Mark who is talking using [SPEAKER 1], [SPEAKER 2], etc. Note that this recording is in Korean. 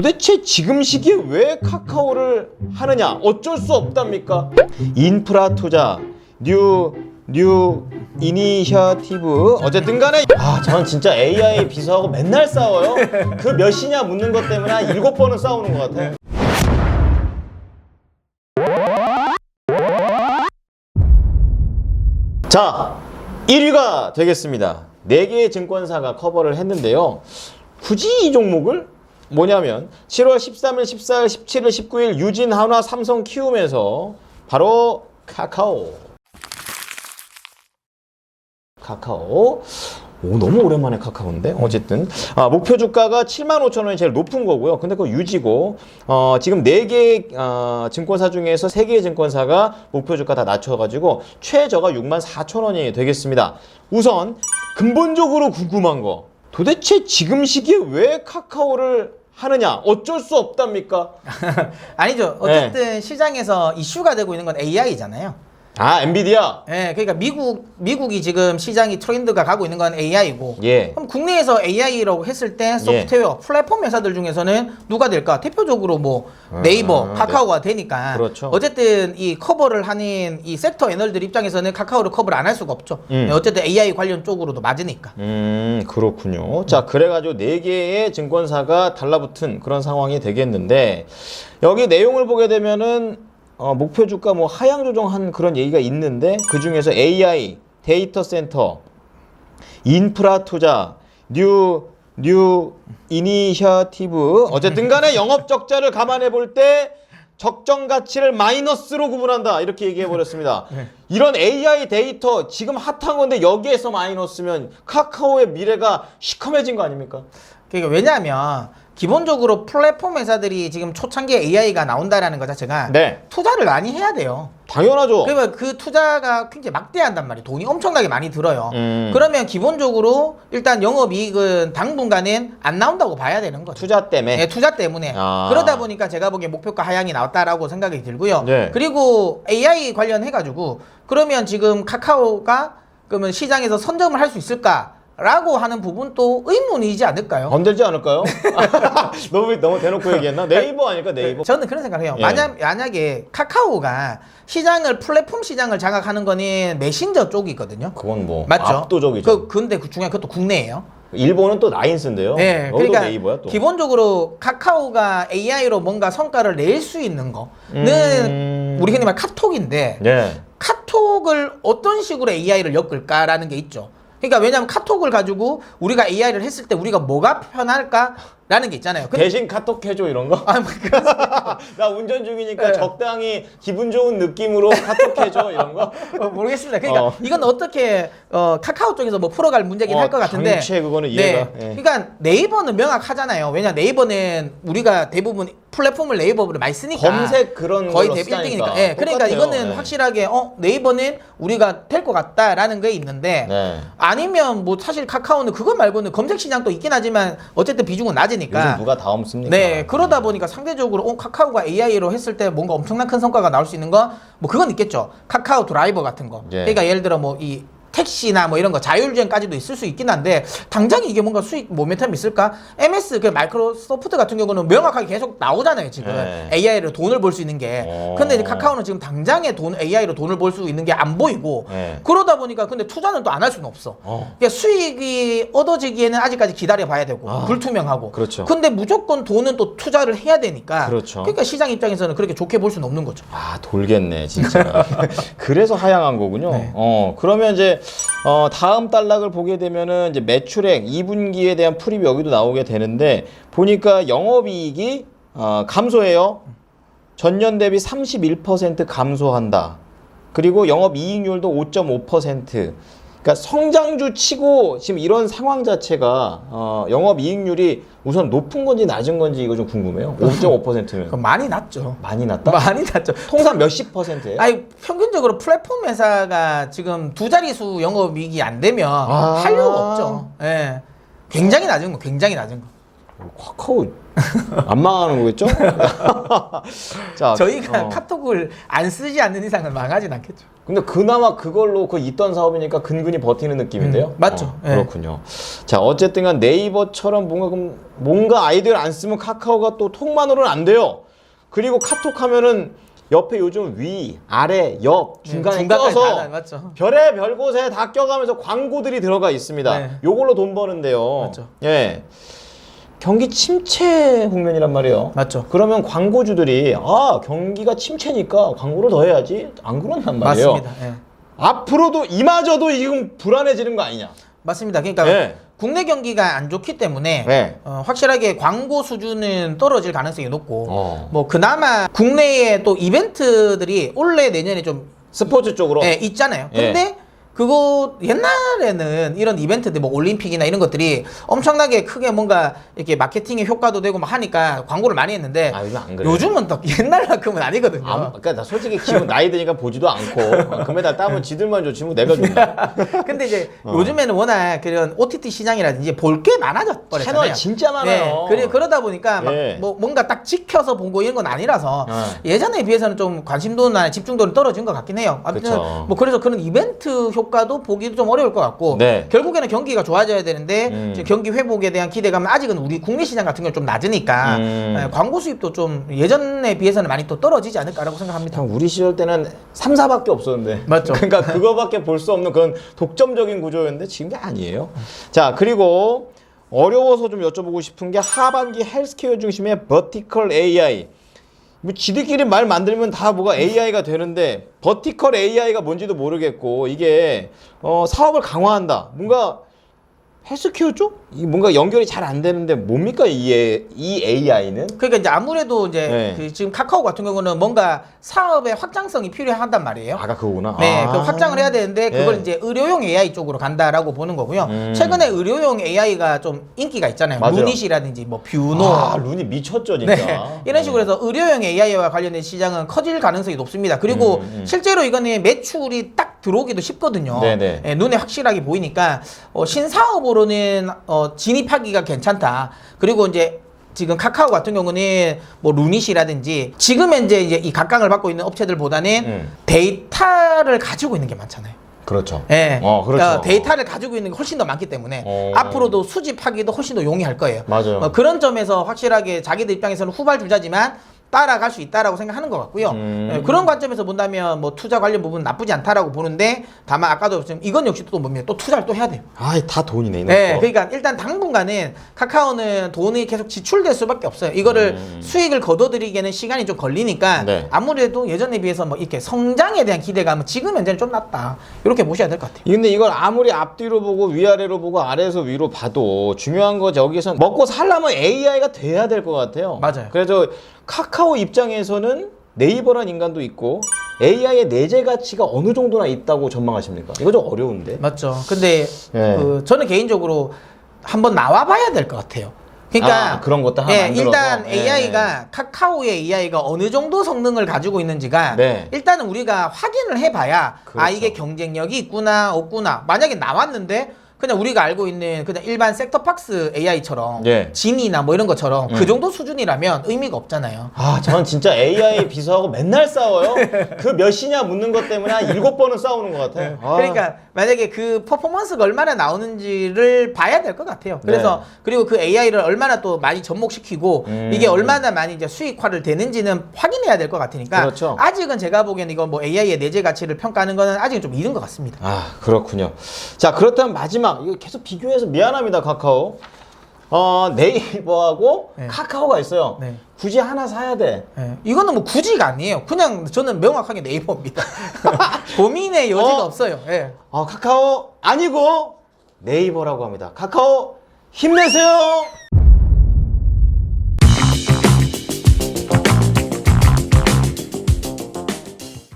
[SPEAKER 1] 도대체 지금 시기에 왜 카카오를 하느냐? 어쩔 수 없답니까? 인프라 투자, 뉴, 뉴, 이니셔티브. 어쨌든 간에, 아, 전 진짜 AI 비서하고 맨날 싸워요. 그 몇이냐 묻는 것 때문에 한 일곱 번은 싸우는 것 같아요. 자, 1위가 되겠습니다. 4개의 증권사가 커버를 했는데요. 굳이 이 종목을 뭐냐면 7월 13일, 14일, 17일, 19일 유진, 한화, 삼성 키우면서 바로 카카오. 카카오. 오, 너무 오랜만에 카카오인데? 어쨌든. 아, 목표 주가가 7만 5천 원이 제일 높은 거고요. 근데 그거 유지고, 어, 지금 4개, 어, 증권사 중에서 3개의 증권사가 목표 주가 다 낮춰가지고, 최저가 6만 4천 원이 되겠습니다. 우선, 근본적으로 궁금한 거. 도대체 지금 시기에 왜 카카오를 하느냐? 어쩔 수 없답니까?
[SPEAKER 2] 아니죠. 어쨌든 시장에서 이슈가 되고 있는 건 AI잖아요.
[SPEAKER 1] 아, 엔비디아.
[SPEAKER 2] 예, 그러니까 미국 미국이 지금 시장이 트렌드가 가고 있는 건 AI고.
[SPEAKER 1] 예.
[SPEAKER 2] 그럼 국내에서 AI라고 했을 때 소프트웨어 플랫폼 회사들 중에서는 누가 될까? 대표적으로 뭐 네이버,
[SPEAKER 1] 아,
[SPEAKER 2] 카카오가 되니까.
[SPEAKER 1] 그렇죠.
[SPEAKER 2] 어쨌든 이 커버를 하는 이 섹터 애널들 입장에서는 카카오를 커버를 안 할 수가 없죠.
[SPEAKER 1] 음.
[SPEAKER 2] 예, 어쨌든 AI 관련 쪽으로도 맞으니까.
[SPEAKER 1] 음, 그렇군요. 자, 그래가지고 네 개의 증권사가 달라붙은 그런 상황이 되겠는데, 여기 내용을 보게 되면은, 어, 목표 주가 뭐 하향 조정한 그런 얘기가 있는데, 그 중에서 AI, 데이터 센터, 인프라 투자, 뉴, 뉴, 이니셔티브, 어쨌든 간에 영업 적자를 감안해 볼 때, 적정 가치를 마이너스로 구분한다. 이렇게 얘기해 버렸습니다. 이런 AI 데이터 지금 핫한 건데 여기에서 마이너스면 카카오의 미래가 시커매진 거 아닙니까?
[SPEAKER 2] 그러니까 왜냐하면 기본적으로 플랫폼 회사들이 지금 초창기에 AI가 나온다라는 것 자체가
[SPEAKER 1] 네.
[SPEAKER 2] 투자를 많이 해야 돼요.
[SPEAKER 1] 당연하죠.
[SPEAKER 2] 그러면 그 투자가 굉장히 막대한단 말이에요. 돈이 엄청나게 많이 들어요.
[SPEAKER 1] 음.
[SPEAKER 2] 그러면 기본적으로 일단 영업이익은 당분간은 안 나온다고 봐야 되는 거죠.
[SPEAKER 1] 투자 때문에.
[SPEAKER 2] 네, 투자 때문에
[SPEAKER 1] 아.
[SPEAKER 2] 그러다 보니까 제가 보기에 목표가 하향이 나왔다라고 생각이 들고요.
[SPEAKER 1] 네.
[SPEAKER 2] 그리고 AI 관련해 가지고 그러면 지금 카카오가 그러면 시장에서 선점을 할 수 있을까 라고 하는 부분도 의문이지 않을까요?
[SPEAKER 1] 건들지 않을까요? 너무 너무 대놓고 얘기했나? 네이버 아닐까 네이버?
[SPEAKER 2] 저는 그런 생각을 해요.
[SPEAKER 1] 예.
[SPEAKER 2] 만약, 만약에 카카오가 시장을 플랫폼 시장을 장악하는 거는 메신저 쪽이거든요.
[SPEAKER 1] 그건 뭐
[SPEAKER 2] 맞죠?
[SPEAKER 1] 압도적이죠.
[SPEAKER 2] 그, 근데 그 중에 그것도 국내예요.
[SPEAKER 1] 일본은 또 라인스인데요.
[SPEAKER 2] 네, 그러니까
[SPEAKER 1] 네이버야 또.
[SPEAKER 2] 기본적으로 카카오가 AI로 뭔가 성과를 낼 수 있는 거는
[SPEAKER 1] 음.
[SPEAKER 2] 우리 흔히 말 카톡인데
[SPEAKER 1] 네.
[SPEAKER 2] 카톡을 어떤 식으로 AI를 엮을까라는 게 있죠. 그러니까 왜냐하면 카톡을 가지고 우리가 AI를 했을 때 우리가 뭐가 편할까 라는 게 있잖아요. 근데
[SPEAKER 1] 대신 카톡 해줘 이런 거?
[SPEAKER 2] 아, 뭐
[SPEAKER 1] 나 운전 중이니까
[SPEAKER 2] 네.
[SPEAKER 1] 적당히 기분 좋은 느낌으로 카톡 해줘 이런 거?
[SPEAKER 2] 어, 모르겠습니다. 그러니까
[SPEAKER 1] 어.
[SPEAKER 2] 이건 어떻게 어, 카카오 쪽에서 뭐 풀어갈 문제긴
[SPEAKER 1] 어,
[SPEAKER 2] 할 것 같은데.
[SPEAKER 1] 당최 그거는 이해가,
[SPEAKER 2] 네.
[SPEAKER 1] 예.
[SPEAKER 2] 그러니까 네이버는 명확하잖아요. 왜냐 네이버는 우리가 대부분 플랫폼을 네이버로 많이 쓰니까
[SPEAKER 1] 검색 그런
[SPEAKER 2] 거의
[SPEAKER 1] 걸로
[SPEAKER 2] 대 1등이니까.
[SPEAKER 1] 쓰다니까.
[SPEAKER 2] 예. 그러니까
[SPEAKER 1] 똑같아요.
[SPEAKER 2] 이거는
[SPEAKER 1] 예.
[SPEAKER 2] 확실하게 어 네이버는 우리가 될 것 같다라는 게 있는데
[SPEAKER 1] 네.
[SPEAKER 2] 아니면 뭐 사실 카카오는 그거 말고는 검색 시장도 있긴 하지만 어쨌든 비중은 낮 으니까.
[SPEAKER 1] 요즘 누가 다음 씁니까?
[SPEAKER 2] 네, 그러다 보니까 상대적으로 어, 카카오가 AI로 했을 때 뭔가 엄청난 큰 성과가 나올 수 있는 거뭐 그건 있겠죠. 카카오 드라이버 같은 거.
[SPEAKER 1] 예.
[SPEAKER 2] 그러니까 예를 들어 뭐이 택시나 뭐 이런 거 자율주행까지도 있을 수 있긴 한데 당장 이게 뭔가 수익 모멘텀이 있을까? MS 그 마이크로소프트 같은 경우는 명확하게 계속 나오잖아요 지금
[SPEAKER 1] 네.
[SPEAKER 2] AI로 돈을 벌 수 있는 게.
[SPEAKER 1] 어.
[SPEAKER 2] 근데 이제 카카오는 지금 당장에 돈 AI로 돈을 벌 수 있는 게 안 보이고
[SPEAKER 1] 네.
[SPEAKER 2] 그러다 보니까 근데 투자는 또 안 할 수는 없어.
[SPEAKER 1] 어.
[SPEAKER 2] 그러니까 수익이 얻어지기에는 아직까지 기다려 봐야 되고
[SPEAKER 1] 아.
[SPEAKER 2] 불투명하고.
[SPEAKER 1] 그렇죠.
[SPEAKER 2] 근데 무조건 돈은 또 투자를 해야 되니까.
[SPEAKER 1] 그렇죠.
[SPEAKER 2] 러니까 시장 입장에서는 그렇게 좋게 볼 수는 없는 거죠.
[SPEAKER 1] 아 돌겠네 진짜. 그래서 하향한 거군요.
[SPEAKER 2] 네.
[SPEAKER 1] 어 그러면 이제 어, 다음 단락을 보게 되면은 이제 매출액 2분기에 대한 풀입이 여기도 나오게 되는데 보니까 영업이익이 어, 감소해요. 전년 대비 31% 감소한다. 그리고 영업이익률도 5.5%. 그러니까 성장주 치고 지금 이런 상황 자체가 어, 영업 이익률이 우선 높은 건지 낮은 건지 이거 좀 궁금해요. 5.5%면
[SPEAKER 2] 그럼 많이 낮죠.
[SPEAKER 1] 많이 낮다?
[SPEAKER 2] 많이 낮죠.
[SPEAKER 1] 통상 몇십 퍼센트예요?
[SPEAKER 2] 아니 평균적으로 플랫폼 회사가 지금 두 자릿수 영업이익이 안 되면
[SPEAKER 1] 아.
[SPEAKER 2] 할 이유가 없죠. 예. 굉장히 낮은 거, 굉장히 낮은 거.
[SPEAKER 1] 카카오 안 망하는 거겠죠? 자,
[SPEAKER 2] 저희가
[SPEAKER 1] 어.
[SPEAKER 2] 카톡을 안 쓰지 않는 이상은 망하진 않겠죠.
[SPEAKER 1] 근데 그나마 그걸로 그 있던 사업이니까 근근히 버티는 느낌인데요.
[SPEAKER 2] 음, 맞죠.
[SPEAKER 1] 어,
[SPEAKER 2] 예.
[SPEAKER 1] 그렇군요. 자, 어쨌든간 네이버처럼 뭔가 좀- 뭔가 아이디어를 안 쓰면 카카오가 또 톡만으로는 안 돼요. 그리고 카톡 하면은 옆에 요즘 위, 아래, 옆, 중간에
[SPEAKER 2] 네, 중간까지
[SPEAKER 1] 껴서
[SPEAKER 2] 다.
[SPEAKER 1] 별의 별 곳에 다 껴가면서 광고들이 들어가 있습니다.
[SPEAKER 2] 네.
[SPEAKER 1] 요걸로 돈 버는데요.
[SPEAKER 2] 맞죠.
[SPEAKER 1] 예. 경기 침체 국면이란 말이에요.
[SPEAKER 2] 맞죠.
[SPEAKER 1] 그러면 광고주들이 아 경기가 침체니까 광고를 더 해야지 안 그런단 말이에요.
[SPEAKER 2] 맞습니다. 예.
[SPEAKER 1] 앞으로도 이마저도 지금 불안해지는 거 아니냐?
[SPEAKER 2] 맞습니다. 그러니까
[SPEAKER 1] 네.
[SPEAKER 2] 국내 경기가 안 좋기 때문에
[SPEAKER 1] 네.
[SPEAKER 2] 어, 확실하게 광고 수준은 떨어질 가능성이 높고
[SPEAKER 1] 어.
[SPEAKER 2] 뭐 그나마 국내에 또 이벤트들이 올해 내년에 좀
[SPEAKER 1] 스포츠 쪽으로
[SPEAKER 2] 예, 있잖아요.
[SPEAKER 1] 예.
[SPEAKER 2] 근데 그거 옛날에는 이런 이벤트들 뭐 올림픽이나 이런 것들이 엄청나게 크게 뭔가 이렇게 마케팅의 효과도 되고 막 하니까 광고를 많이 했는데
[SPEAKER 1] 아, 요즘 안 그래요.
[SPEAKER 2] 요즘은 또 옛날만큼은 아니거든요.
[SPEAKER 1] 아, 그러니까 나 솔직히 지금 나이 드니까 보지도 않고 어, 금메달 따면 지들만 좋지 뭐 내가 좋나?
[SPEAKER 2] 근데 이제
[SPEAKER 1] 어.
[SPEAKER 2] 요즘에는 워낙 그런 OTT 시장이라든지 볼 게 많아져 버렸잖아요.
[SPEAKER 1] 채널 진짜 많아요.
[SPEAKER 2] 그래 그러다 보니까 막
[SPEAKER 1] 예.
[SPEAKER 2] 뭐 뭔가 딱 지켜서 보고 이런 건 아니라서
[SPEAKER 1] 어.
[SPEAKER 2] 예전에 비해서는 좀 관심도나 집중도는 떨어진 것 같긴 해요. 아무튼
[SPEAKER 1] 그쵸.
[SPEAKER 2] 뭐 그래서 그런 이벤트 효과 도 보기도 좀 어려울 것 같고
[SPEAKER 1] 네.
[SPEAKER 2] 결국에는 경기가 좋아져야 되는데
[SPEAKER 1] 음.
[SPEAKER 2] 지금 경기 회복에 대한 기대감은 아직은 우리 국내 시장 같은 경우 좀 낮으니까
[SPEAKER 1] 음.
[SPEAKER 2] 예, 광고 수입도 좀 예전에 비해서는 많이 또 떨어지지 않을까라고 생각합니다.
[SPEAKER 1] 참 우리 시절 때는 3, 4밖에 없었는데.
[SPEAKER 2] 맞죠.
[SPEAKER 1] 그러니까 그거밖에 볼 수 없는 그런 독점적인 구조였는데 지금이 아니에요. 자, 그리고 어려워서 좀 여쭤보고 싶은 게 하반기 헬스케어 중심의 버티컬 AI. 뭐 지들끼리 말 만들면 다 뭐가 AI가 되는데 버티컬 AI가 뭔지도 모르겠고 이게 어, 사업을 강화한다. 뭔가 헬스케어 쪽? 이 뭔가 연결이 잘 안 되는데 뭡니까 이, 애- 이 AI는?
[SPEAKER 2] 그러니까 이제 아무래도 이제
[SPEAKER 1] 네.
[SPEAKER 2] 그 지금 카카오 같은 경우는 뭔가 사업의 확장성이 필요하단 말이에요.
[SPEAKER 1] 아까 그거구나.
[SPEAKER 2] 네,
[SPEAKER 1] 아.
[SPEAKER 2] 그 확장을 해야 되는데 그걸
[SPEAKER 1] 예.
[SPEAKER 2] 이제 의료용 AI 쪽으로 간다라고 보는 거고요.
[SPEAKER 1] 음.
[SPEAKER 2] 최근에 의료용 AI가 좀 인기가 있잖아요.
[SPEAKER 1] 맞아요.
[SPEAKER 2] 루닛이라든지 뭐 뷰노.
[SPEAKER 1] 아, 룬이 미쳤죠 진짜.
[SPEAKER 2] 네, 이런 식으로 해서 의료용 AI와 관련된 시장은 커질 가능성이 높습니다. 그리고
[SPEAKER 1] 음, 음.
[SPEAKER 2] 실제로 이거는 매출이 딱 들어오기도 쉽거든요.
[SPEAKER 1] 네네.
[SPEAKER 2] 예, 눈에 확실하게 보이니까 어, 신사업으로는 어, 진입하기가 괜찮다. 그리고 이제 지금 카카오 같은 경우는 뭐 루닛이라든지 지금 현재 이제 이 각광을 받고 있는 업체들보다는
[SPEAKER 1] 음.
[SPEAKER 2] 데이터를 가지고 있는 게 많잖아요.
[SPEAKER 1] 그렇죠.
[SPEAKER 2] 예.
[SPEAKER 1] 어, 그렇죠.
[SPEAKER 2] 그러니까 데이터를 가지고 있는 게 훨씬 더 많기 때문에
[SPEAKER 1] 어.
[SPEAKER 2] 앞으로도 수집하기도 훨씬 더 용이할 거예요.
[SPEAKER 1] 맞아요.
[SPEAKER 2] 어, 그런 점에서 확실하게 자기들 입장에서는 후발 주자지만 따라갈 수 있다라고 생각하는 것 같고요.
[SPEAKER 1] 음.
[SPEAKER 2] 예, 그런 관점에서 본다면 뭐 투자 관련 부분 나쁘지 않다라고 보는데 다만 아까도 지금 이건 역시 또 뭡니까 또 투자를 또 해야 돼요.
[SPEAKER 1] 아, 다 돈이네.
[SPEAKER 2] 네,
[SPEAKER 1] 거.
[SPEAKER 2] 그러니까 일단 당분간은 카카오는 돈이 계속 지출될 수밖에 없어요. 이거를
[SPEAKER 1] 음.
[SPEAKER 2] 수익을 거둬들이기에는 시간이 좀 걸리니까
[SPEAKER 1] 네.
[SPEAKER 2] 아무래도 예전에 비해서 뭐 이렇게 성장에 대한 기대감은 지금 현재는 좀 낮다. 이렇게 보셔야 될 것 같아요.
[SPEAKER 1] 근데 이걸 아무리 앞뒤로 보고 위아래로 보고 아래에서 위로 봐도 중요한 거 저기서 먹고 살려면 AI가 돼야 될 것 같아요.
[SPEAKER 2] 맞아요.
[SPEAKER 1] 그래서 카카오 입장에서는 네이버란 인간도 있고 AI의 내재 가치가 어느 정도나 있다고 전망하십니까? 이거 좀 어려운데.
[SPEAKER 2] 맞죠. 근데
[SPEAKER 1] 네.
[SPEAKER 2] 그 저는 개인적으로 한번 나와봐야 될 것 같아요. 그러니까
[SPEAKER 1] 아, 그런 것도 하나
[SPEAKER 2] 예,
[SPEAKER 1] 만들어서.
[SPEAKER 2] 일단
[SPEAKER 1] 예.
[SPEAKER 2] AI가 카카오의 AI가 어느 정도 성능을 가지고 있는지가
[SPEAKER 1] 네.
[SPEAKER 2] 일단은 우리가 확인을 해봐야 아
[SPEAKER 1] 그렇죠.
[SPEAKER 2] 이게 경쟁력이 있구나 없구나 만약에 나왔는데 그냥 우리가 알고 있는 그냥 일반 섹터박스 AI처럼
[SPEAKER 1] 예.
[SPEAKER 2] 진이나 뭐 이런 것처럼
[SPEAKER 1] 음.
[SPEAKER 2] 그 정도 수준이라면 의미가 없잖아요.
[SPEAKER 1] 아, 전 진짜 AI 비서하고 맨날 싸워요. 그 몇 시냐 묻는 것 때문에 한 일곱 번은 싸우는 것 같아요. 아.
[SPEAKER 2] 그러니까 만약에 그 퍼포먼스가 얼마나 나오는지를 봐야 될 것 같아요. 그래서
[SPEAKER 1] 네.
[SPEAKER 2] 그리고 그 AI를 얼마나 또 많이 접목시키고
[SPEAKER 1] 음.
[SPEAKER 2] 이게 얼마나 많이 이제 수익화를 되는지는 확인해야 될 것 같으니까
[SPEAKER 1] 그렇죠.
[SPEAKER 2] 아직은 제가 보기엔 이거 뭐 AI의 내재 가치를 평가하는 거는 아직은 좀 이른 것 같습니다.
[SPEAKER 1] 아 그렇군요. 자 그렇다면 마지막 이거 계속 비교해서 미안합니다 카카오. 어 네이버하고
[SPEAKER 2] 네.
[SPEAKER 1] 카카오가 있어요.
[SPEAKER 2] 네.
[SPEAKER 1] 굳이 하나 사야 돼.
[SPEAKER 2] 예. 이거는 뭐 굳이가 아니에요. 그냥 저는 명확하게 네이버입니다. 고민의 여지가
[SPEAKER 1] 어?
[SPEAKER 2] 없어요. 예.
[SPEAKER 1] 어 카카오 아니고 네이버라고 합니다. 카카오 힘내세요.